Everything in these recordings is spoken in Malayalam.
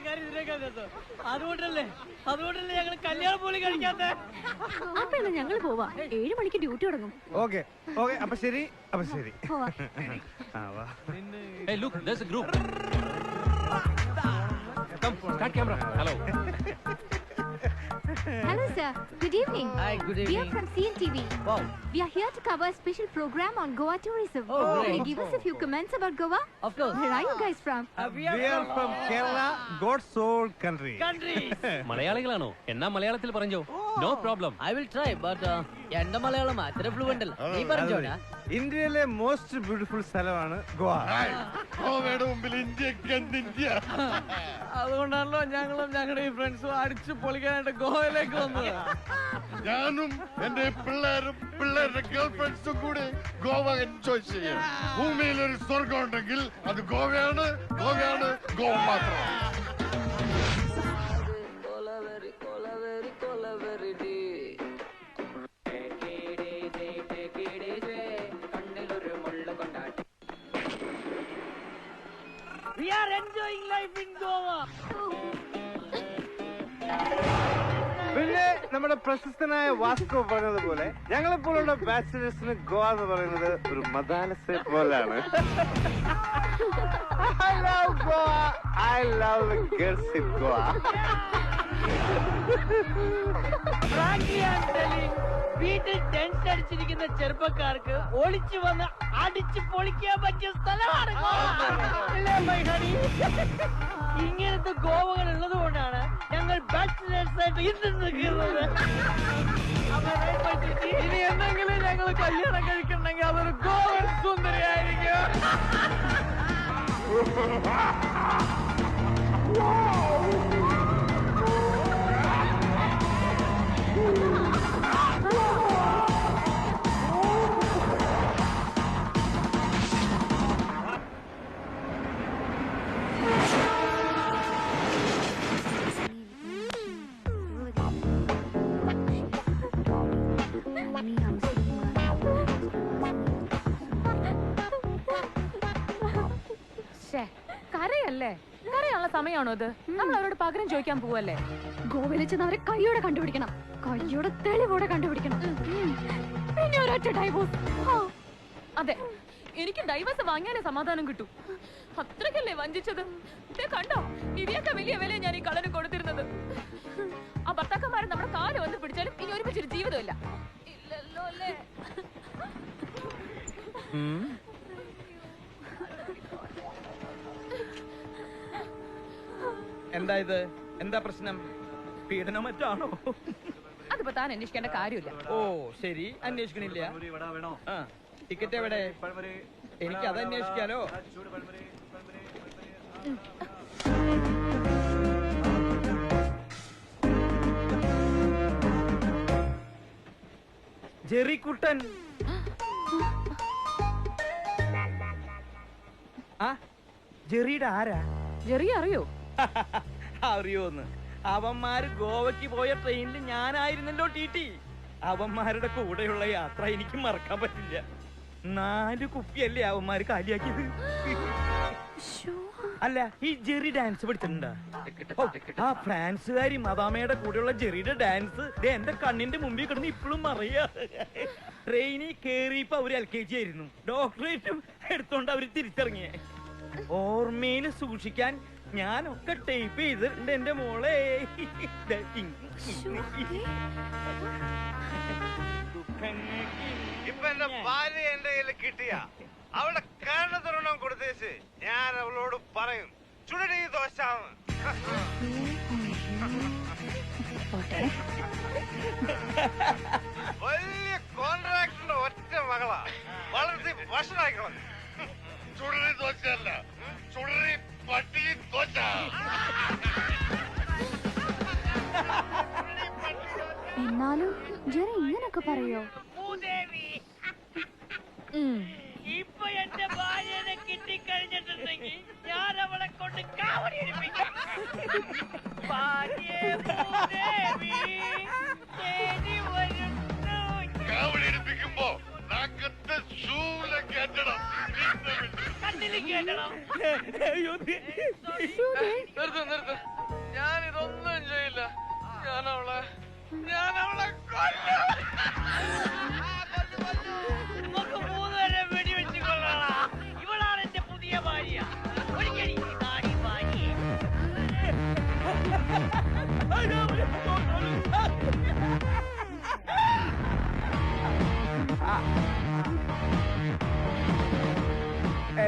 പുള്ളിക്കാരി ഇതിനൊക്കെ അതുകൊണ്ടല്ലേ അതുകൊണ്ടല്ലേ ഞങ്ങൾ കല്യാണം പോലും കഴിക്കാത്ത? അപ്പൊ എന്നാ ഞങ്ങൾ പോവാ. ഏഴു മണിക്ക് ഡ്യൂട്ടി തുടങ്ങും. ഓക്കെ ഓക്കെ അപ്പൊ ശരി അപ്പൊ ശരി. Hey, look, there's a group. Come, start camera. Hello. Hello, sir. Good evening. Hi, good evening. We are from CNTV. Wow. We are here to cover a special program on Goa tourism. Oh, Can you give us a few comments about Goa? Of course. Where are you guys from? Uh, we are we are from Kerala country. All country countries. മലയാളികളാണോ എന്നാ മലയാളത്തിൽ പറഞ്ഞോ no problem I will try, but uh, എന്റെ മലയാളം അത്ര ഫ്ലുവന്റ് അല്ല നീ പറഞ്ഞോടാ ഇന്ത്യയിലെ മോസ്റ്റ് ബ്യൂട്ടിഫുൾ സ്ഥലമാണ് ഗോവ ഗോവയുടെ മുമ്പിൽ ഇന്ത്യയ്ക്ക് എന്ത് ഇന്ത്യ അതുകൊണ്ടാണല്ലോ ഞങ്ങളും ഞങ്ങളുടെ ഈ ഫ്രണ്ട്സും അടിച്ചു പൊളിക്കാനായിട്ട് ഗോവയിലേക്ക് വന്നത്. ഞാനും എന്റെ പിള്ളേരും പിള്ളേരുടെ ഗേൾ ഫ്രണ്ട്സും കൂടി ഗോവ എൻജോയ് ചെയ്യും. ഭൂമിയിൽ ഒരു സ്വർഗം ഉണ്ടെങ്കിൽ അത് ഗോവയാണ് ഗോവയാണ് ഗോവ മാത്രം. We are enjoying life in Goa. നമ്മുടെ പ്രശസ്തനായ വാസ്കോ പറഞ്ഞതുപോലെ ഞങ്ങളെ ഞങ്ങളെപ്പോലുള്ള ബാച്ചിലേഴ്സിന് ഗോവ എന്ന് പറയുന്നത് ഒരു മതാലസെ പോലാണ് I love Goa. I love girls in Goa. വീട്ടിൽ ടെൻഷൻ അടിച്ചിരിക്കുന്ന ചെറുപ്പക്കാർക്ക് ഒളിച്ചു വന്ന് അടിച്ചു പൊളിക്കാൻ പറ്റിയ സ്ഥലമാണ്? ഇങ്ങനത്തെ ഗോവകൾ ഉള്ളത് കൊണ്ടാണ് ഇനി എന്തെങ്കിലും ഞങ്ങൾ കല്യാണം കഴിക്കണമെങ്കിൽ അതൊരു ഗോവൻ സുന്ദരിയായിരിക്കും. ശ്ശേ, കരയാനുള്ള അത് ഇത് നമ്മൾ അവരോട് പകരം ചോദിക്കാൻ പോവല്ലേ? ഗോവയിൽ ചെന്ന് അവരെ കൈയോടെ കണ്ടുപിടിക്കണം. കൈയോടെ തെളിവോടെ കണ്ടുപിടിക്കണം. ഉം. പിന്നെ ഒരൊറ്റ ഡൈവോഴ്സ് അതെ. എനിക്ക് ഡൈവേഴ്സ് വാങ്ങിയാലേ സമാധാനം കിട്ടൂ. അത്രക്കല്ലേ വഞ്ചിച്ചത്? കണ്ടോ? ഇവയൊക്കെ വലിയ വില ഞാൻ ഈ കളന് കൊടുത്തിരുന്നത്. ആ ഭർത്താക്കന്മാരെ നമ്മുടെ കാൽ വന്ന് പിടിച്ചാലും ഇനി ഒരുമിച്ചൊരു ജീവിതമില്ല. ഇല്ലല്ലോ അല്ലേ? എന്താ എന്താ പ്രശ്നം? പീഡനം മറ്റാണോ? അതിപ്പോ താൻ അന്വേഷിക്കേണ്ട കാര്യമില്ല. ഓ ശരി. അന്വേഷിക്കണില്ല. ആ ടിക്കറ്റ് എവിടെ? എനിക്ക് അത് അന്വേഷിക്കാലോ. ജെറിക്കുട്ടൻ. ആ ജെറിയുടെ ആരാ? ജെറി അറിയോ? അറിയോന്ന്? അവന്മാര് ഗോവയ്ക്ക് പോയ ട്രെയിനിൽ ഞാനായിരുന്നല്ലോ ടി ടി. അവന്മാരുടെ കൂടെയുള്ള യാത്ര എനിക്ക് മറക്കാൻ പറ്റില്ല. നാല് കുപ്പിയല്ലേ അവന്മാര് കാലിയാക്കിയത്? അല്ല ഈ ജെറി ഡാൻസ് പഠിച്ചിട്ടുണ്ടോ? ആ ഫ്രാൻസുകാരി മദാമയുടെ കൂടെയുള്ള ജെറിയുടെ ഡാൻസ്. ദേ എന്റെ കണ്ണിന്റെ മുമ്പിൽ കിടന്ന് ഇപ്പോഴും അറിയാ ട്രെയിനിൽ കേറിയപ്പോ അവർ എൽ കെ ജി ആയിരുന്നു. ഡോക്ടറേറ്റും എടുത്തോണ്ട് അവർ തിരിച്ചിറങ്ങിയേ. ഓർമ്മയിൽ സൂക്ഷിക്കാൻ ഞാനൊക്കെ ടൈപ്പ് ചെയ്തിട്ടുണ്ട് എന്റെ മോളെ. ഇപ്പൊ എന്റെ ഭാര്യ എന്റെ കയ്യിൽ കിട്ടിയ. അവളുടെ കരണത്തിനൊന്നും കൊടുത്തേച്ച് ഞാൻ അവളോട് പറയും ചുടടി ദോശാന്ന് വലിയ കോൺട്രാക്ടറിന്റെ ഒറ്റ മകളാ. വളർത്തി ഭക്ഷണമാക്കണം ചുടറി തോച്ചല്ല ചുടറി പട്ടി തോച്ച എന്നാലും ജെറി ഇങ്ങനൊക്കെ പറയോ. ഇപ്പൊ എന്റെ ഭാര്യനെ കിട്ടിക്കഴിഞ്ഞിട്ടുണ്ടെങ്കിൽ ഞാൻ അവളെ കൊണ്ട് കാവടി ഭാര്യ ഭാര്യേ നിർത്ത് നിർത്ത്. ഞാൻ ഇതൊന്നും ചെയ്യില്ല. ഞാൻ അവളെ ഞാൻ അവളെ കൊല്ലും. നമുക്ക് മൂന്നുപേരെ വെടിവെച്ച് കൊള്ളാം ഇവളാണ് എന്റെ പുതിയ ഭാര്യ. ഒരിക്കൽ അയ്യോ,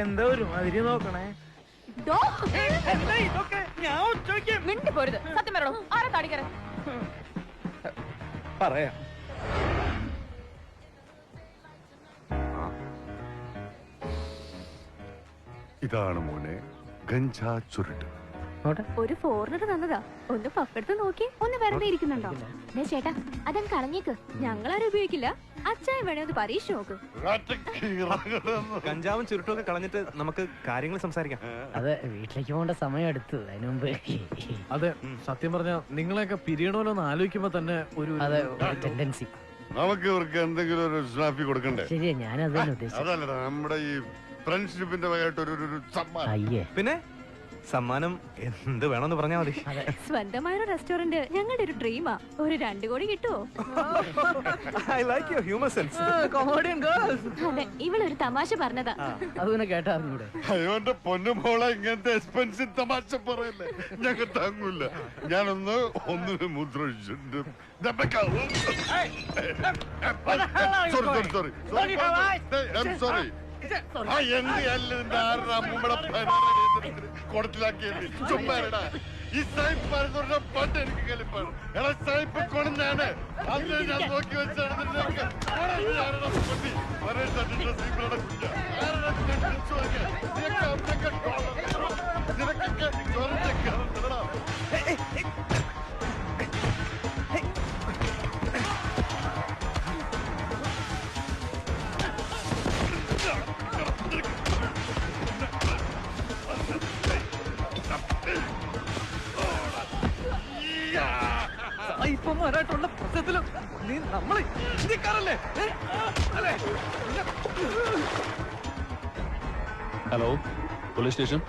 എന്താ ഒരു മാതിരി നോക്കണേ? ഡോ, എന്താ ഇതൊക്കെ? ഞാൻ ഉച്ചയ്ക്ക് മിണ്ടി പോരുത്. സത്യം പറയണോ ആരാ താടിക്കര പറയാം. ഇതാണ് മോനെ ഗഞ്ചാ ചുരുട്ട്. ഒരു ഫോറിനർ തന്നതാ. ഒന്ന് പപ്പെടുത്ത് നോക്കി ഒന്ന് വെറുതെ ഇരിക്കുന്നുണ്ടോ. ദേ ചേട്ടാ അതങ്ങ് കളഞ്ഞേക്ക്. ഞങ്ങളാരും ഉപയോഗിക്കില്ല. അച്ചായ വേണേ ഒന്ന് പരീക്ഷ നോക്ക്. കഞ്ചാവും ചുരുട്ടൊക്കെ കളഞ്ഞിട്ട് നമുക്ക് കാര്യങ്ങൾ സംസാരിക്കാം. അതെ വീട്ടിലേക്ക് പോകേണ്ട സമയം എടുത്തു അതിനു മുമ്പ് അതെ സത്യം പറഞ്ഞ നിങ്ങളെയൊക്കെ പിരിയണമല്ലോ എന്ന് ആലോചിക്കുമ്പോ തന്നെ ഒരു ടെൻഡൻസി നമുക്ക് ഇവർക്ക് എന്തെങ്കിലും ഒരു സ്നാപ്പി കൊടുക്കണ്ടേ? ശരിയാ ഞാൻ അതല്ല നമ്മുടെ ഈ ഫ്രണ്ട്ഷിപ്പിന്റെ ഭാഗമായിട്ട് ഒരു സമ്മാനം. അയ്യേ. പിന്നെ? സമ്മാനം എന്ത് വേണമെന്ന് പറഞ്ഞാൽ മതി സ്വന്തമായൊരു റെസ്റ്റോറന്റ് ഞങ്ങളുടെ ഒരു ഡ്രീമാ ഒരു രണ്ടു കോടി കിട്ടുമോ I like your humour sense comedian girls അതെ ഇവളൊരു തമാശ പറഞ്ഞതാ അത് പിന്നെ കേട്ടറിഞ്ഞൂടെ അയ്യോ എന്റെ പൊന്നു മോളെ ഇങ്ങനത്തെ എക്സ്പെൻസീവ് തമാശ പറയല്ലേ ഞങ്ങൾ താങ്ങൂല ഞാനൊന്ന് ഒന്നിന് മുദ്രൊഴിച്ചിട്ടുണ്ട് സോറി സോറി സോറി സോറി ആ എന്ത് അല്ല ഇതിന്റെ ആരുടെ അമ്മൂമ്മടെ പതിനാറ് കുടത്തിലാക്കിയത് ചുമ്മാരടാ ഈ സായിപ്പ് പറഞ്ഞ പണ്ട് എനിക്ക് കലിപ്പാണ് എടാ സായിപ്പ് കൊണ്ടാണ് അന്ന് ഞാൻ നോക്കി വെച്ചാണ് ഇതിന്റെ fire station.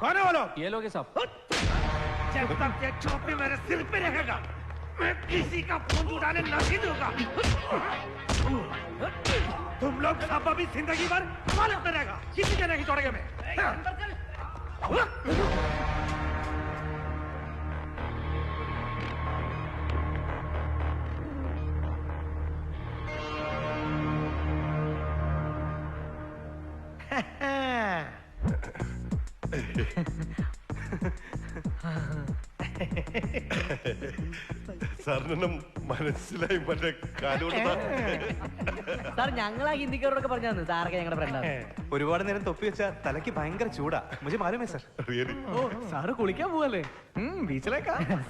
कौन है वो लोग? ये लोग सब। जब तक ये चोपड़ी मेरे सिर पे रहेगा मैं किसी का फ़ोन उठाने नहीं दूँगा तुम लोग सब अभी ज़िंदगी भर मालूम रहेगा। किसी के नहीं छोड़ेगा मैं। സാറിനെണ്ണം മനസ്സിലായി മറ്റേ കാലുകൊണ്ടാ സാർ ഞങ്ങളാ ഹിന്ദിക്കാരോടൊക്കെ പറഞ്ഞു സാറൊക്കെ ഞങ്ങളുടെ ഫ്രണ്ടാണ് ഒരുപാട് നേരം തൊപ്പി വെച്ച തലയ്ക്ക് ഭയങ്കര ചൂടാ. മുജെ മാലുമേ സർ? ഓ സാറ് കുളിക്കാൻ പോവല്ലേ?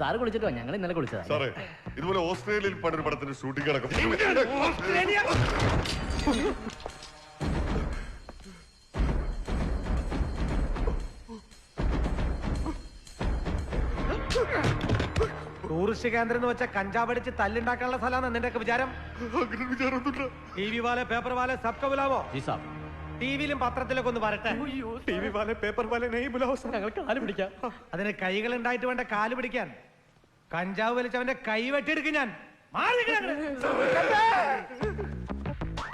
സാറ് കുളിച്ചിട്ടോ? ഞങ്ങൾ ഇന്നലെ കുളിച്ചതാ. സാറേ ഇതുപോലെ ഓസ്ട്രേലിയയിൽ പണ്ടൊരു പടത്തിന്റെ ഷൂട്ടിംഗ് നടക്കും. ഓസ്ട്രേലിയ! ടൂറിസ്റ്റ് കേന്ദ്രം എന്ന് വെച്ചാൽ കഞ്ചാവടിച്ച് തല്ലുണ്ടാക്കാനുള്ള സ്ഥലമാണ് നിന്റെ ഒക്കെ വിചാരം ടി വി വാലെ പേപ്പർ വാല സബ് കബുലാമോ ടിവിയിലും പത്രത്തിലൊക്കെ ഒന്ന് വരട്ടെ. ടി വി വാല പേപ്പർ വാല പിടിക്കാം. അതിന് കൈകൾ ഉണ്ടായിട്ട് വേണ്ട കാൽ പിടിക്കാൻ. കഞ്ചാവ് വലിച്ചവന്റെ കൈ വെട്ടിയെടുക്കും ഞാൻ.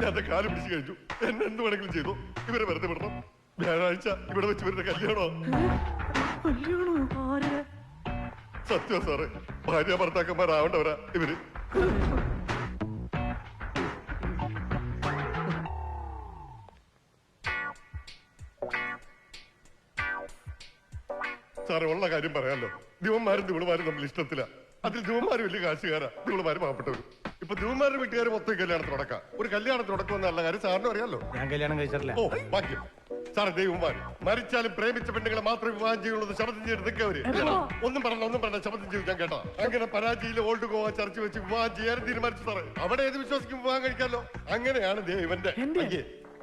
ഞാൻ കാൽ പിടിച്ചു കഴിഞ്ഞു. എന്നെ എന്ത് വേണമെങ്കിലും ചെയ്തു. ഇവരെ വെറുതെ വിടണം. വ്യാഴാഴ്ച ഇവിടെ വെച്ച് വരുന്ന കല്യാണോ കല്യാണോ സത്യം സാറേ. ഭാര്യ ഭർത്താക്കന്മാരാവേണ്ടവരാ ഇവർ. സാറേ ഉള്ള കാര്യം പറയാലോ. ദിവന്മാരും ദിവളുമാരും തമ്മിൽ ഇഷ്ടത്തില്ല അതിൽ ദിവന്മാര് വലിയ കാശുകാരാ. ദിവളുമാര് പാവപ്പെട്ടവരും. ഇപ്പൊ ദിവന്മാരുടെ വീട്ടുകാർ മൊത്തം കല്യാണത്തിനടക്കാം ഒരു കല്യാണത്തിനടക്കം എന്നല്ല കാര്യം സാറിന് അറിയാലോ. ഞാൻ കല്യാണം കഴിച്ചിട്ടില്ല. ഓ ഭാഗ്യം. സാറേ ദൈവമാര് മരിച്ചാലും പ്രേമിച്ച പെണ്ണുങ്ങളെ മാത്രമേ വിവാഹം ചെയ്യുള്ളൂ ശബ്ദം ചെയ്തെടുത്തൊക്കെ അവർ. ഒന്നും പറഞ്ഞ ഒന്നും പറഞ്ഞ ശബ്ദം ചെയ്തു ഞാൻ കേട്ടോ. അങ്ങനെ പരാജയിലെ ഓൾഡ് ഗോവ ചർച്ച വെച്ച് വിവാഹം ചെയ്യാൻ തീരുമാനിച്ചു സാറേ. അവിടെ ഏത് വിശ്വസിക്കും വിവാഹം കഴിക്കാമല്ലോ അങ്ങനെയാണ് ദേ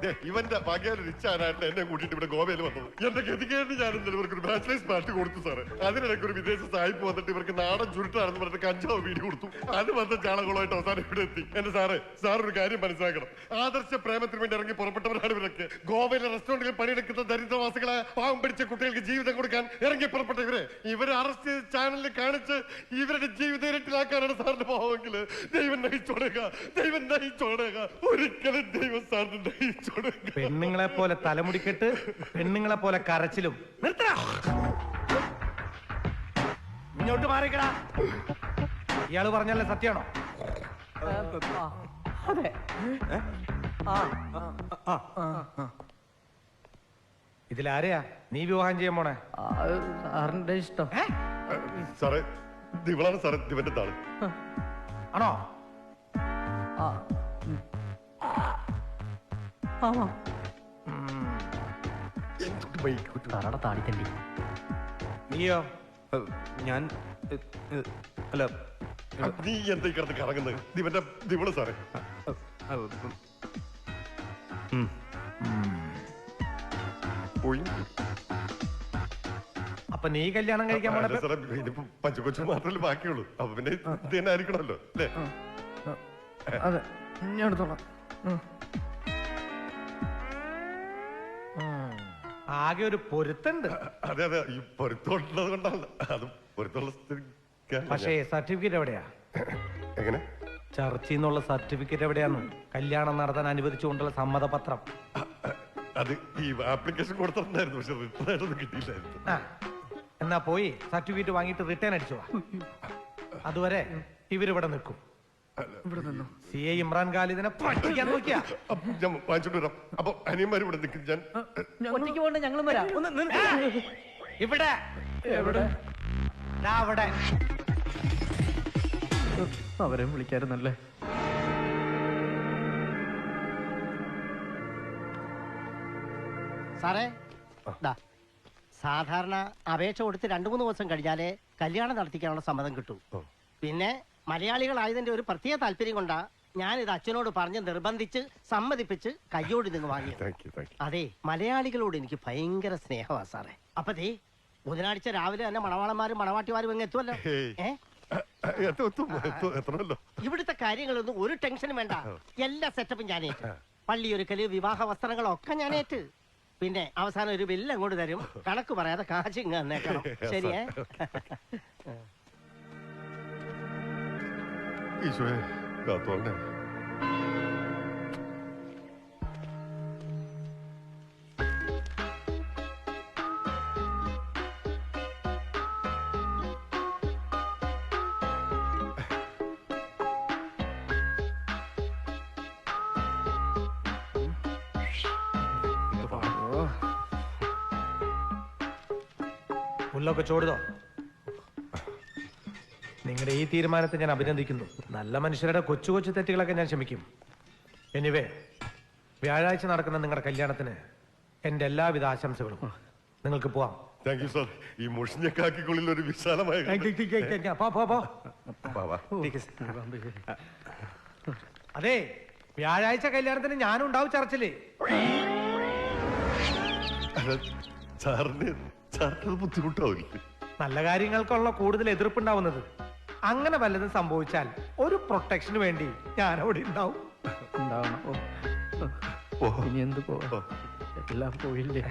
ഇവന്റെ ഇവന്റെ ഭാഗ്യാല റിച്ചാനായിട്ട് എന്നെ കൂട്ടിയിട്ട് ഇവിടെ ഗോവയിൽ വന്നത് എന്റെ ഗതികേട്ട് ഞാൻ ഇന്നലെ ഇവർക്ക് ഒരു ബാച്ചിലേഴ്സ് പാർട്ടി കൊടുത്തു സാറ്. അതിനിടയ്ക്ക് ഒരു വിദേശ സായിപ്പ് വന്നിട്ട് ഇവർക്ക് നാടൻ ചുരുട്ടാണെന്ന് പറഞ്ഞിട്ട് കഞ്ചാവ് വീട് കൊടുത്തു. അത് വന്ന ചാളകളായിട്ട് അവസാനം ഇവിടെ എത്തി. എന്റെ സാറ് സാർ ഒരു കാര്യം മനസ്സിലാക്കണം. ആദർശ പ്രേമത്തിന് വേണ്ടി ഇറങ്ങി പുറപ്പെട്ടവരാണ് ഇവരൊക്കെ. ഗോവയിലെ റെസ്റ്റോറന്റിൽ പണിയെടുക്കുന്ന ദരിദ്രവാസികളെ പാവം പിടിച്ച കുട്ടികൾക്ക് ജീവിതം കൊടുക്കാൻ ഇറങ്ങി പുറപ്പെട്ട ഇവരെ. ഇവരെ അറസ്റ്റ് ചെയ്ത് ചാനലിൽ കാണിച്ച് ഇവരുടെ ജീവിതം ഇരട്ടിലാക്കാനാണ് സാറിന്റെ ഭാവമെങ്കിൽ ദൈവം നയിച്ചോടുക. ദൈവം നയിച്ചോടുക. ഒരിക്കലും ദൈവം സാറിന് നയിച്ചോടുക പെണ്ണുങ്ങളെ പോലെ തലമുടിക്കെട്ട് പെണ്ണുങ്ങളെ പോലെ കരച്ചിലും. നിർത്തടാ. ഇങ്ങോട്ട് മാറിക്കടാ. ഇയാൾ പറഞ്ഞല്ലേ സത്യാണോ അതെ. ഇതിലാരെയാ? നീ വിവാഹം ചെയ്യാൻ പോണേ? സാറിന്റെ ഇഷ്ടം. സാറേ ഇത് ഇവളാണ് സാറേ ഇവന്റെ താൾ. ആണോ? താടിത്തണ്ടി നീയോ? ഞാൻ അല്ല നീ എന്താ ഈ കിടന്ന് കറങ്ങുന്നത്? ദിവന്റെ ദിവൾ സാറേ. ആ, ഉം. പോയി. അപ്പൊ നീ കല്യാണം കഴിക്കാൻ പോണ അല്ല സാറേ ഇതിപ്പോ പച്ചക്കൊച്ചു മാത്രമല്ലേ ബാക്കിയുള്ളൂ. അപ്പൊ പിന്നെ ഇത് തന്നെ ആയിരിക്കണമല്ലോ അല്ലേ? അതെ ഞാൻ എടുത്തോളാം. ആകെ ഒരു പൊരുത്തുണ്ട്. അതെ അതെ. ഈ പൊരുത്തമുള്ളത് കൊണ്ടല്ല അത് പൊരുത്തമുള്ള സ്ഥിതിക്കാണ് പക്ഷേ സർട്ടിഫിക്കറ്റ് എവിടെയാ? എങ്ങനെ? ചർച്ചിൽ നിന്നുള്ള സർട്ടിഫിക്കറ്റ് എവിടെയാന്ന്? കല്യാണം നടത്താൻ അനുവദിച്ചുകൊണ്ടുള്ള സമ്മതപത്രം. അത് ഈ ആപ്ലിക്കേഷൻ കൊടുത്തിട്ടുണ്ടായിരുന്നു. പക്ഷെ റിട്ടേൺ ആയിട്ടൊന്നും കിട്ടിയില്ലായിരുന്നു. ആ എന്നാ പോയി സർട്ടിഫിക്കറ്റ് വാങ്ങിയിട്ട് റിട്ടേൺ അടിച്ചു വാ. അതുവരെ ഇവരിവിടെ നിൽക്കും. സി എ ഇമ്രാൻ ഖാലിദിനെ പറ്റിക്കാൻ നോക്കിയാ? അപ്പൊ ഞാൻ വാങ്ങിച്ചോണ്ട് വരാം. അപ്പൊ അനിയന്മാർ ഇവിടെ നിൽക്കും. ഞാൻ ഒറ്റയ്ക്ക് പോകണ്ട ഞങ്ങളും വരാം. ഇവിടെ. എവിടെ? ദാ അവിടെ. അവരെ വിളിക്കായിരുന്നല്ലേ? സാറേ ദാ, സാധാരണ അപേക്ഷ കൊടുത്ത് രണ്ടു മൂന്ന് ദിവസം കഴിഞ്ഞാലേ കല്യാണം നടത്തിക്കാനുള്ള സമ്മതം കിട്ടും. പിന്നെ മലയാളികളായതിന്റെ ഒരു പ്രത്യേക താല്പര്യം കൊണ്ടാ ഞാനിത് അച്ഛനോട് പറഞ്ഞ് നിർബന്ധിച്ച് സമ്മതിപ്പിച്ച് കയ്യോടി നിങ്ങൾ വാങ്ങി താങ്ക് യു താങ്ക് അതെ മലയാളികളോട് എനിക്ക് ഭയങ്കര സ്നേഹമാ സാറേ. അപ്പൊ ദേ ബുധനാഴ്ച രാവിലെ തന്നെ മണവാളന്മാരും മണവാട്ടിമാരും ഇങ്ങ് എത്തുമല്ലോ ഹേയ്. ഏ? എത്തും എത്തും എത്തും എത്തണമല്ലോ. ഇവിടുത്തെ കാര്യങ്ങളൊന്നും ഒരു ടെൻഷനും വേണ്ട. എല്ലാ സെറ്റപ്പും ഞാൻ ഏറ്റു. പള്ളിയൊരുക്കൽ വിവാഹ വസ്ത്രങ്ങളൊക്കെ ഞാൻ ഏറ്റു. പിന്നെ അവസാനം ഒരു ബില്ല് അങ്ങോട്ട് തരും. കണക്ക് പറയാതെ കാശ് ഇങ്ങ് തന്നേക്കണം. ശരിയേ? ഈശോയെ കാത്തോളെ ഉള്ളൊക്കെ ചോടുതോ നിങ്ങളുടെ ഈ തീരുമാനത്തെ ഞാൻ അഭിനന്ദിക്കുന്നു. നല്ല മനുഷ്യരുടെ കൊച്ചു കൊച്ചു തെറ്റുകളൊക്കെ ഞാൻ ക്ഷമിക്കും. എനിവേ വ്യാഴാഴ്ച നടക്കുന്ന നിങ്ങളുടെ കല്യാണത്തിന് എന്റെ എല്ലാവിധ ആശംസകളും. നിങ്ങൾക്ക് പോവാം. താങ്ക് യു സാർ ഈ മുഷിഞ്ഞ കാക്കിക്കുള്ളിൽ ഒരു വിശാലമായ പോ, പോ, പോ. വാ, വാ. അതെ വ്യാഴാഴ്ച കല്യാണത്തിന് ഞാനും ഉണ്ടാവും ചർച്ചിൽ. അല്ല, സാറിന് സാറിന് അത് ബുദ്ധിമുട്ടാവില്ലേ? നല്ല കാര്യങ്ങൾക്കുള്ള കൂടുതൽ എതിർപ്പുണ്ടാവുന്നത്. അങ്ങനെ വല്ലതും സംഭവിച്ചാൽ ഒരു പ്രൊട്ടക്ഷന് വേണ്ടി ഞാൻ അവിടെ ഉണ്ടാവും. ഉണ്ടാവണം. ഓ ഓ ഇനി എന്ത് പോവാ? എല്ലാം പോയില്ലേ?